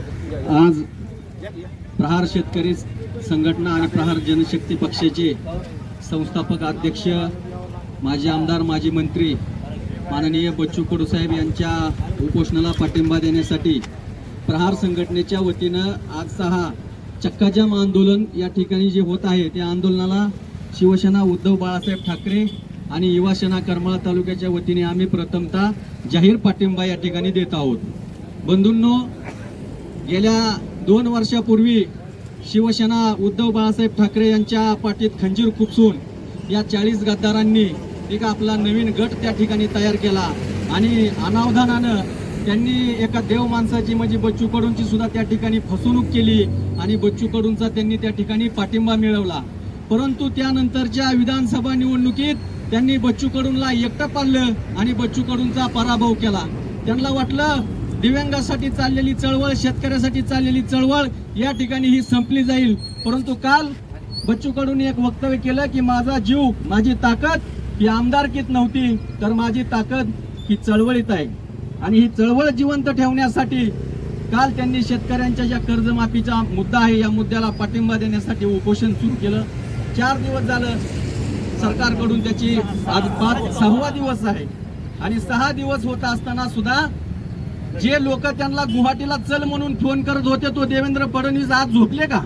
आज प्रहार शेतकरी संघटना आणि प्रहार जनशक्ती पक्षाचे संस्थापक अध्यक्ष माजी आमदार माजी मंत्री माननीय बच्चू कडू साहेब यांच्या उपोषणाला पाठिंबा देण्यासाठी प्रहार संघटनेच्या वतीनं आजचा हा चक्काजाम आंदोलन या ठिकाणी जे होत आहे त्या आंदोलनाला शिवसेना उद्धव बाळासाहेब ठाकरे आणि युवासेना करमाळा तालुक्याच्या वतीने आम्ही प्रथमतः जाहीर पाठिंबा या ठिकाणी देत आहोत. बंधूंनो गेल्या दोन वर्षापूर्वी शिवसेना उद्धव बाळासाहेब ठाकरे यांच्या पाठीत खंजीर खुपसून या चाळीस गद्दारांनी एक आपला नवीन गट त्या ठिकाणी तयार केला. आणि अनावधानानं त्यांनी एका देव माणसाची म्हणजे बच्चू कडूंची सुद्धा त्या ठिकाणी फसवणूक केली आणि बच्चू कडूंचा त्यांनी त्या ठिकाणी पाठिंबा मिळवला. परंतु त्यानंतरच्या विधानसभा निवडणुकीत त्यांनी बच्चू कडूंना एकटं पाडलं आणि बच्चू कडूंचा पराभव केला. त्यांना वाटलं दिव्यांगासाठी चाललेली चळवळ शेतकऱ्यासाठी चाललेली चळवळ या ठिकाणी ही संपली जाईल. परंतु काल बच्चू कडून एक वक्तव्य केलं की माझा जीव माझी ताकद ही आमदारकीत नव्हती तर माझी ताकद ही चळवळीत आहे. आणि ही चळवळ जिवंत ठेवण्यासाठी काल त्यांनी शेतकऱ्यांच्या ज्या कर्जमाफीचा मुद्दा आहे या मुद्द्याला पाठिंबा देण्यासाठी उपोषण सुरू केलं. चार दिवस झालं सरकारकडून त्याची आज पाच सहावा दिवस आहे. आणि सहा दिवस होत असताना सुद्धा जे लोक त्यांना गुवाहाटीला चल म्हणून फोन करत होते तो देवेंद्र फडणवीस आज झोपले का?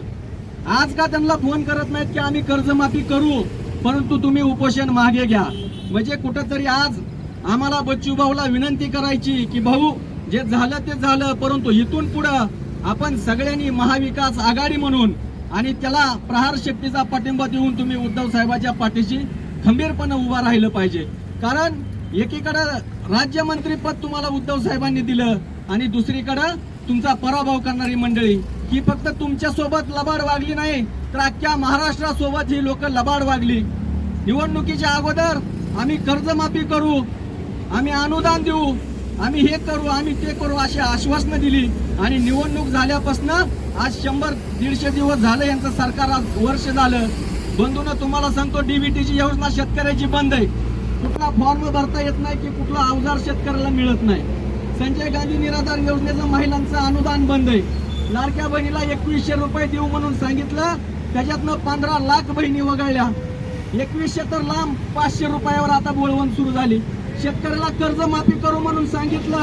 आज का त्यांना फोन करत नाहीत की आम्ही कर्जमाफी करू परंतु तुम्ही उपोषण मागे घ्या? म्हणजे कुठंतरी आज आम्हाला बच्चू भाऊला विनंती करायची की भाऊ जे झालं ते झालं परंतु इथून पुढं आपण सगळ्यांनी महाविकास आघाडी म्हणून आणि त्याला प्रहार शक्तीचा पाठिंबा देऊन तुम्ही उद्धव साहेबाच्या पाठीशी खंबीरपणे उभा राहिलं पाहिजे. कारण एकीकडं राज्यमंत्रीपद तुम्हाला उद्धव साहेबांनी दिलं आणि दुसरीकडं तुमचा पराभव करणारी मंडळी. ही फक्त तुमच्यासोबत लबाड वागली नाही तर अख्ख्या महाराष्ट्रासोबत ही लोक लबाड वागली. निवडणुकीच्या अगोदर आम्ही कर्जमाफी करू आम्ही अनुदान देऊ आम्ही हे करू आम्ही ते करू अशी आश्वासनं दिली. आणि निवडणूक झाल्यापासून आज शंभर दीडशे दिवस झालं यांचं सरकार आज वर्ष झालं. बंधून तुम्हाला सांगतो डीबीटीची योजना शेतकऱ्याची बंद आहे. कुठला फॉर्म भरता येत नाही की कुठला अवजार शेतकऱ्याला मिळत नाही. संजय गांधी निराधार योजनेचं महिलांचं अनुदान बंद आहे. लाडक्या बहिणीला एकवीसशे रुपये देऊ म्हणून सांगितलं त्याच्यातनं पंधरा लाख बहिणी वगळल्या. एकवीसशे तर लांब पाचशे रुपयावर आता बोलवण सुरू झाली. शेतकऱ्याला कर्ज माफी करू म्हणून सांगितलं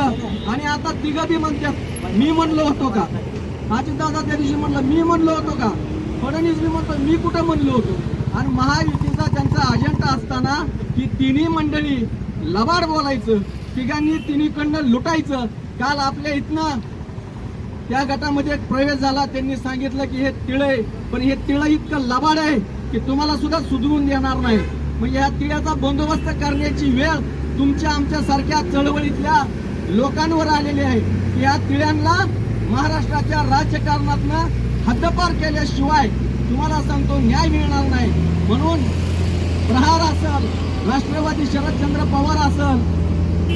आणि आता तिघं म्हणतात मी म्हणलो होतो का? अजित दादा त्या दिवशी म्हणलं मी म्हणलो होतो का? फडणवीस मी म्हणतो मी कुठं म्हणलो होतो? आणि महायुतीचा त्यांचा अजेंडा असताना ही तिन्ही मंडळी लबाड बोलायचं तिघांनी तिन्हीकडनं लुटायचं. काल आपल्या इथनं त्या गटामध्ये एक प्रवेश झाला. त्यांनी सांगितलं की हे तिळ आहे पण हे तिळ इतकं लबाड आहे की तुम्हाला सुद्धा सुधरून देणार नाही. मग या तिळाचा बंदोबस्त करण्याची वेळ तुमच्या आमच्या सारख्या चळवळीतल्या लोकांवर आलेली आहे. की या तिळ्यांना महाराष्ट्राच्या राजकारणातनं हद्दपार केल्याशिवाय तुम्हाला सांगतो न्याय मिळणार नाही. म्हणून प्रहार असल राष्ट्रवादी शरदचंद्र पवार असल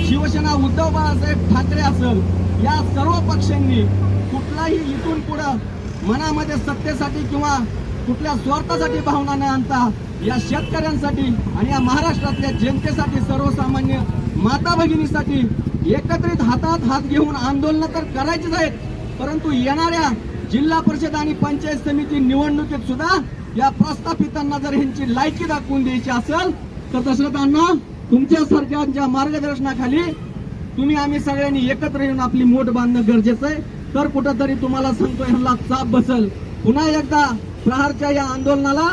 शिवसेना उद्धव बाळासाहेब ठाकरे असल या सर्व पक्षांनी कुठलाही इथून पुढं मनामध्ये सत्तेसाठी किंवा कुठल्या स्वार्थासाठी भावना न आणता या शेतकऱ्यांसाठी आणि या महाराष्ट्रातल्या जनतेसाठी सर्वसामान्य माता भगिनीसाठी एकत्रित हातात हात घेऊन आंदोलन तर करायचीच आहेत परंतु येणाऱ्या जिल्हा परिषद आणि पंचायत समिती निवडणुकीत सुद्धा या प्रस्थापितांना जर ह्यांची लायकी दाखवून द्यायची असेल तर दशरथांना तुमच्या सरकारच्या मार्गदर्शनाखाली तुम्ही आम्ही सगळ्यांनी एकत्र येऊन आपली मोठ बांधणं गरजेचं आहे. तर कुठंतरी तुम्हाला सांगतो ह्यांना चाप बसल. पुन्हा एकदा प्रहारच्या या आंदोलनाला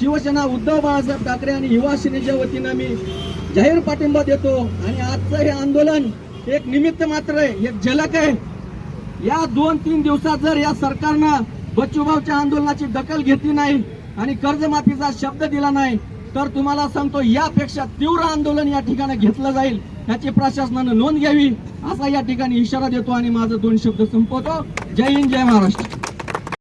शिवसेना उद्धव बाळासाहेब ठाकरे आणि युवा सेनेच्या वतीनं मी जाहीर पाठिंबा देतो. आणि आजचं हे आंदोलन एक निमित्त मात्र आहे एक झलक आहे. या दोन तीन दिवसात जर या सरकारनं बच्चूभाऊच्या आंदोलनाची दखल घेतली नाही आणि कर्जमाफीचा शब्द दिला नाही तर तुम्हाला सांगतो यापेक्षा तीव्र आंदोलन या ठिकाणी घेतलं जाईल याची प्रशासनानं नोंद घ्यावी असा या ठिकाणी इशारा देतो आणि माझं दोन शब्द संपवतो. जय हिंद जय महाराष्ट्र.